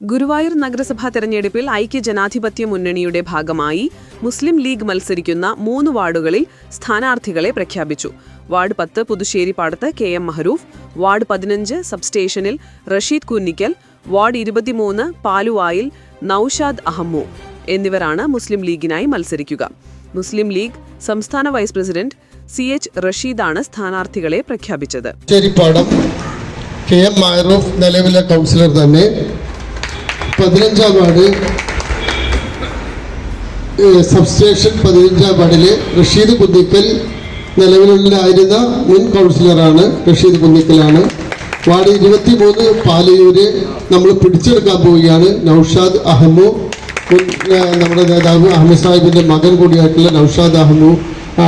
Guruvayur നഗരസഭാ തെരഞ്ഞെടുപ്പിൽ ഐക്യ ജനാധിപത്യ മുന്നണിയുടെ ഭാഗമായി മുസ്ലിം ലീഗ് മത്സരിക്കുന്ന മൂന്ന് വാർഡുകളിൽ സ്ഥാനാർത്ഥികളെ പ്രഖ്യാപിച്ചു. വാർഡ് പത്ത് പുതുശ്ശേരി പാടത്ത് കെ എം മഹറൂഫ് വാർഡ് പതിനഞ്ച് സബ്സ്റ്റേഷനിൽ റഷീദ് കുന്നിക്കൽ വാർഡ് ഇരുപത്തിമൂന്ന് പാലുവായിൽ നൌഷാദ് അഹമ്മു എന്നിവരാണ് മുസ്ലിം ലീഗിനായി മത്സരിക്കുക. മുസ്ലിം ലീഗ് സംസ്ഥാന വൈസ് പ്രസിഡന്റ് സി എച്ച് റഷീദാണ് സ്ഥാനാർത്ഥികളെ പ്രഖ്യാപിച്ചത്. കെ എം മഹറൂഫ് നിലവിലെ കൗൺസിലർ തന്നെ. പതിനഞ്ചാം വാർഡ് സബ്സ്റ്റേഷൻ പതിനഞ്ചാം വാർഡിലെ റഷീദ് കുന്നിക്കൽ നിലവിലുണ്ടായിരുന്ന മുൻ കൗൺസിലറാണ് റഷീദ് കുന്നിക്കലാണ്. വാർഡ് ഇരുപത്തി മൂന്ന് പാലയൂര് നമ്മൾ പിടിച്ചെടുക്കാൻ പോവുകയാണ്. നൌഷാദ് അഹമ്മു നമ്മുടെ നേതാവ് അഹമ്മദ് സാഹിബിന്റെ മകൻ കൂടിയായിട്ടുള്ള നൌഷാദ് അഹമ്മു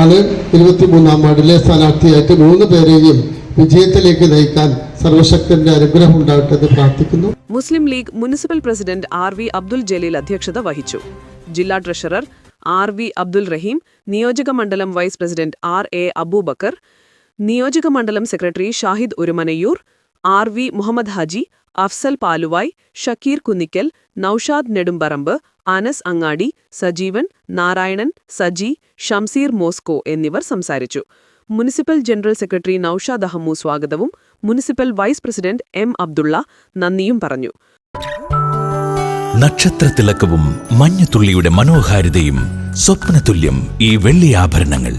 ആണ് ഇരുപത്തി മൂന്നാം വാർഡിലെ സ്ഥാനാർത്ഥിയായിട്ട് മൂന്ന് പേരെയും വിജയത്തിലേക്ക് നയിക്കാൻ സർവശക്തന്റെ അനുഗ്രഹം ഉണ്ടാകട്ടെ എന്ന് പ്രാർത്ഥിക്കുന്നു. Muslim League municipal president R V Abdul Jaleel അധ്യക്ഷത വഹിച്ചു. ജില്ലാ treasurer R V Abdul Raheem നിയോജക മണ്ഡലം vice president R A Aboobacker നിയോജക മണ്ഡലം secretary Shahid Urumanayur R V Muhammad Haji Afsal Paluvai Shakeer Kunnikkal Noushad Nedumparamb Anas Angadi Sajeevan Narayanan Saji Shamseer Moscow എന്നിവർ സംസാരിച്ചു. Municipal general secretary Noushad Ahammu സ്വാഗതവും municipal vice president M Abdulla നന്ദിയും പറഞ്ഞു. നക്ഷത്രത്തിളക്കവും മഞ്ഞത്തുള്ളിയുടെ മനോഹാരിതയും സ്വപ്നതുല്യം ഈ വെള്ളി ആഭരണങ്ങൾ.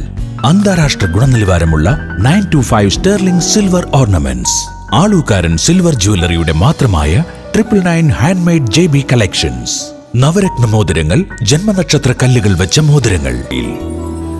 അന്താരാഷ്ട്ര ഗുണനിലവാരമുള്ള nine two five sterling silver ornaments. Alukkaran silver ജ്വല്ലറിയുടെ മാത്രമായ triple nine handmade J B collections. Navratna മോതിരങ്ങൾ ജന്മനക്ഷത്ര കല്ലുകൾ വെച്ച മോതിരങ്ങൾ.